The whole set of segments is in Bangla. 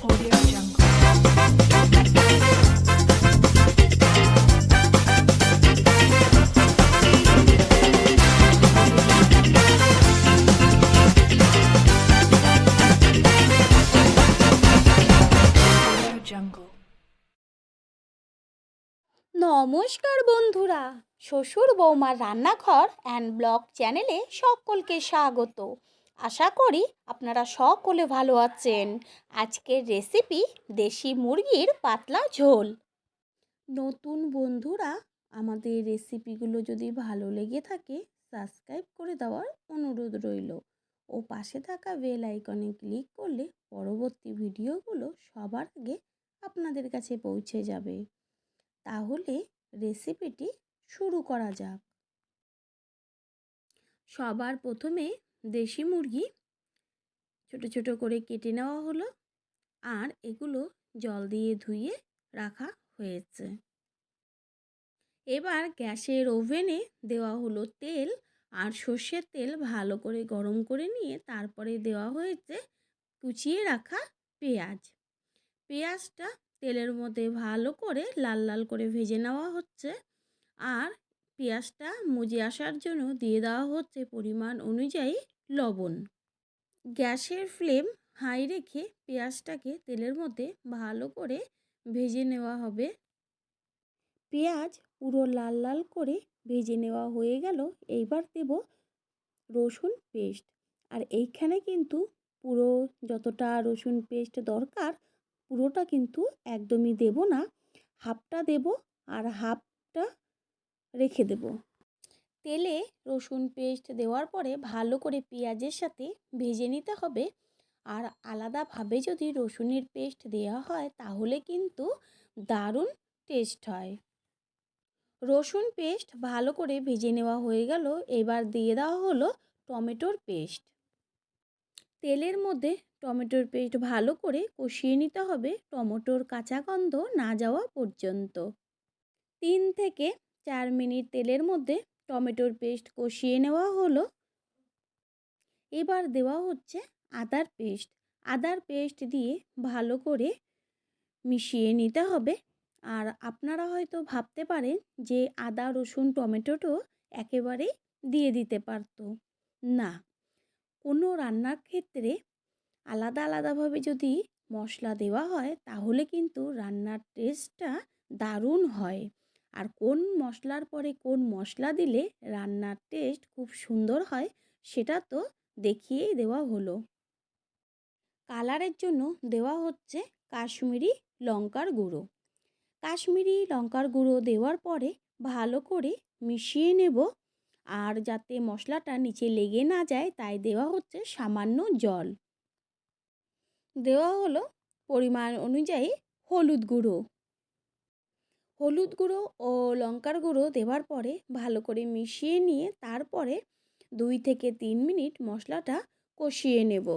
নমস্কার বন্ধুরা শ্বশুর বৌমার রান্নাঘর অ্যান্ড ব্লগ চ্যানেলে সকলকে স্বাগত। আশা করি আপনারা সকলে ভালো আছেন। আজকের রেসিপি দেশি মুরগির পাতলা ঝোল। নতুন বন্ধুরা, আমাদের রেসিপিগুলো যদি ভালো লেগে থাকে সাবস্ক্রাইব করে দেওয়ার অনুরোধ রইল। ও পাশে থাকা বেল আইকনে ক্লিক করলে পরবর্তী ভিডিওগুলো সবার আগে আপনাদের কাছে পৌঁছে যাবে। তাহলে রেসিপিটি শুরু করা যাক। সবার প্রথমে দেশি মুরগি ছোট ছোট করে কেটে নেওয়া হলো আর এগুলো জল দিয়ে ধুয়ে রাখা হয়েছে। এবার গ্যাসের ওভেনে দেওয়া হলো তেল আর সর্ষের তেল ভালো করে গরম করে নিয়ে তারপরে দেওয়া হয়েছে কুচিয়ে রাখা পেঁয়াজ। পেঁয়াজটা তেলের মধ্যে ভালো করে লাল লাল করে ভেজে নেওয়া হচ্ছে আর পেঁয়াজটা মুজে আসার জন্য দিয়ে দেওয়া হচ্ছে পরিমাণ অনুযায়ী লবণ। গ্যাসের ফ্লেম হাই রেখে পেঁয়াজটাকে তেলের মধ্যে ভালো করে ভেজে নেওয়া হবে। পেঁয়াজ পুরো লাল লাল করে ভেজে নেওয়া হয়ে গেল, এইবার দেব রসুন পেস্ট। আর এইখানে কিন্তু পুরো যতটা রসুন পেস্ট দরকার পুরোটা কিন্তু একদমই দেব না। হাফটা দেব আর হাফটা রেখে দেব। তেলে রসুন পেস্ট দেওয়ার পরে ভালো করে পেঁয়াজের সাথে ভেজে নিতে হবে। আর আলাদাভাবে যদি রসুনের পেস্ট দেওয়া হয় তাহলে কিন্তু দারুণ টেস্ট হয়। রসুন পেস্ট ভালো করে ভেজে নেওয়া হয়ে গেল। এবার দিয়ে দেওয়া হলো টমেটোর পেস্ট। তেলের মধ্যে টমেটোর পেস্ট ভালো করে কষিয়ে নিতে হবে। টমেটোর কাঁচা গন্ধ না যাওয়া পর্যন্ত। তিন থেকে চার মিনিট তেলের মধ্যে টমেটোর পেস্ট কষিয়ে নেওয়া হলো। এবার দেওয়া হচ্ছে আদার পেস্ট। আদার পেস্ট দিয়ে ভালো করে মিশিয়ে নিতে হবে। আর আপনারা হয়তো ভাবতে পারেন যে আদা, রসুন, টমেটোটো একেবারেই দিয়ে দিতে পারতো। না, কোনো রান্নার ক্ষেত্রে আলাদা আলাদাভাবে যদি মশলা দেওয়া হয় তাহলে কিন্তু রান্নার টেস্টটা দারুণ হয়। আর কোন মশলার পরে কোন মশলা দিলে রান্নার টেস্ট খুব সুন্দর হয় সেটা তো দেখিয়েই দেওয়া হলো। কালারের জন্য দেওয়া হচ্ছে কাশ্মীরি লঙ্কার গুঁড়ো। কাশ্মীরি লঙ্কার গুঁড়ো দেওয়ার পরে ভালো করে মিশিয়ে নেব আর যাতে মশলাটা নিচে লেগে না যায় তাই দেওয়া হচ্ছে সামান্য জল। দেওয়া হলো পরিমাণ অনুযায়ী হলুদ গুঁড়ো। হলুদ গুঁড়ো ও লঙ্কার গুঁড়ো দেওয়ার পরে ভালো করে মিশিয়ে নিয়ে তারপরে দুই থেকে তিন মিনিট মশলাটা কষিয়ে নেব।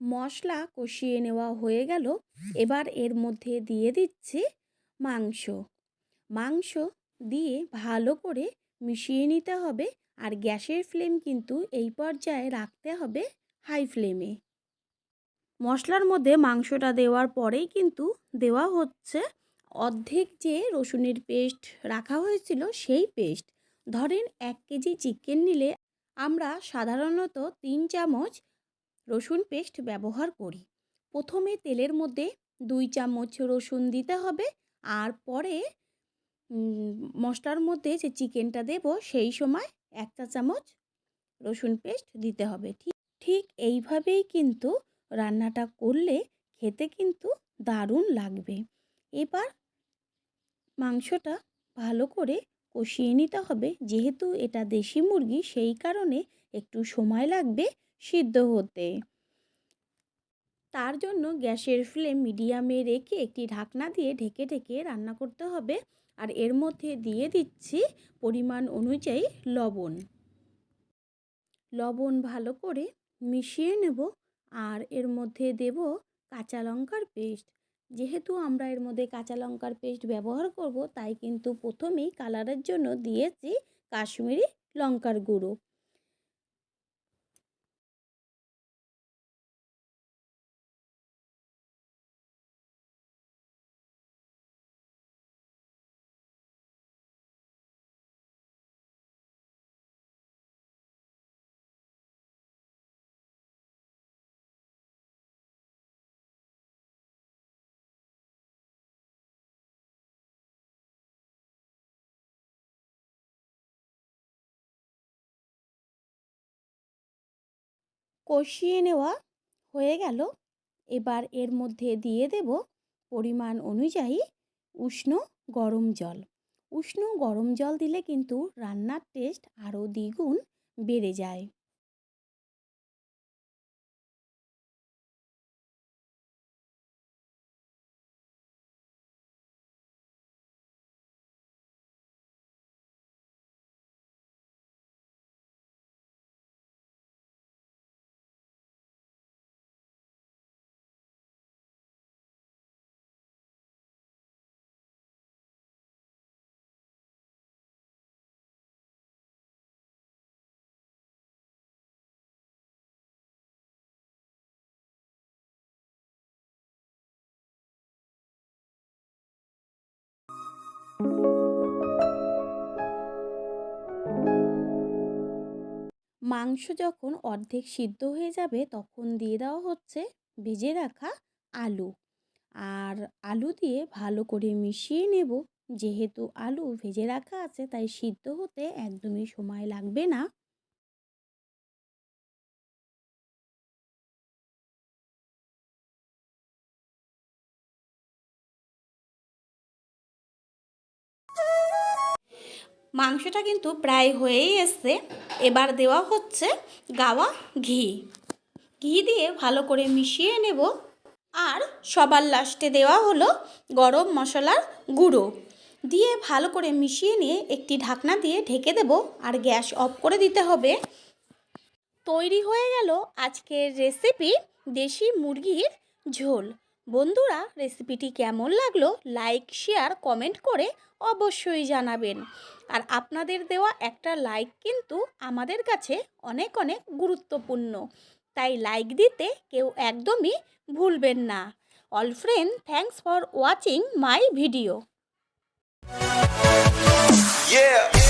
মশলা কষিয়ে নেওয়া হয়ে গেল। এবার এর মধ্যে দিয়ে দিচ্ছি মাংস। মাংস দিয়ে ভালো করে মিশিয়ে নিতে হবে আর গ্যাসের ফ্লেম কিন্তু এই পর্যায়ে রাখতে হবে হাই ফ্লেমে। মশলার মধ্যে মাংসটা দেওয়ার পরেই কিন্তু দেওয়া হচ্ছে অর্ধেক যে রসুনের পেস্ট রাখা হয়েছিল সেই পেস্ট, ধরেন এক কেজি চিকেন নিলে আমরা সাধারণত তিন চামচ রসুন পেস্ট ব্যবহার করি। প্রথমে তেলের মধ্যে দুই চামচ রসুন দিতে হবে আর পরে মশলার মধ্যে যে চিকেনটা দেব সেই সময় এক চা চামচ রসুন পেস্ট দিতে হবে। ঠিক ঠিক এইভাবেই কিন্তু রান্নাটা করলে খেতে কিন্তু দারুণ লাগবে। এবার মাংসটা ভালো করে কষিয়ে নিতে হবে। যেহেতু এটা দেশি মুরগি, সেই কারণে একটু সময় লাগবে সিদ্ধ হতে। তার জন্য গ্যাসের ফ্লেম মিডিয়ামে রেখে একটি ঢাকনা দিয়ে ঢেকে ঢেকে রান্না করতে হবে। আর এর মধ্যে দিয়ে দিচ্ছি পরিমাণ অনুযায়ী লবণ। লবণ ভালো করে মিশিয়ে নেব। আর এর মধ্যে দেব কাঁচা লঙ্কার পেস্ট। যেহেতু আমরা এর মধ্যে কাঁচা লঙ্কার পেস্ট ব্যবহার করব, তাই কিন্তু প্রথমেই কালারের জন্য দিয়েছি কাশ্মীরি লঙ্কার গুঁড়ো। কষিয়ে নেওয়া হয়ে গেল। এবার এর মধ্যে দিয়ে দেব পরিমাণ অনুযায়ী উষ্ণ গরম জল। উষ্ণ গরম জল দিলে কিন্তু রান্নার টেস্ট আরও দ্বিগুণ বেড়ে যায়। মাংস যখন অর্ধেক সিদ্ধ হয়ে যাবে, তখন দিয়ে দেওয়া হচ্ছে ভেজে রাখা আলু। আর আলু দিয়ে ভালো করে মিশিয়ে নেব। যেহেতু আলু ভেজে রাখা আছে, তাই সিদ্ধ হতে একদমই সময় লাগবে না। মাংসটা কিন্তু প্রায় হয়েই এসছে। এবার দেওয়া হচ্ছে গাওয়া ঘি। ঘি দিয়ে ভালো করে মিশিয়ে নেব। আর সবার লাস্টে দেওয়া হলো গরম মশলার গুঁড়ো। দিয়ে ভালো করে মিশিয়ে নিয়ে একটি ঢাকনা দিয়ে ঢেকে দেব আর গ্যাস অফ করে দিতে হবে। তৈরি হয়ে গেল আজকের রেসিপি দেশি মুরগির ঝোল। বন্ধুরা রেসিপিটি কেমন লাগল লাইক শেয়ার কমেন্ট করে অবশ্যই জানাবেন। আর আপনাদের দেওয়া একটা লাইক কিন্তু আমাদের কাছে অনেক অনেক গুরুত্বপূর্ণ। তাই লাইক দিতে কেউ একদমই ভুলবেন না। All friend thanks for watching my video Yeah.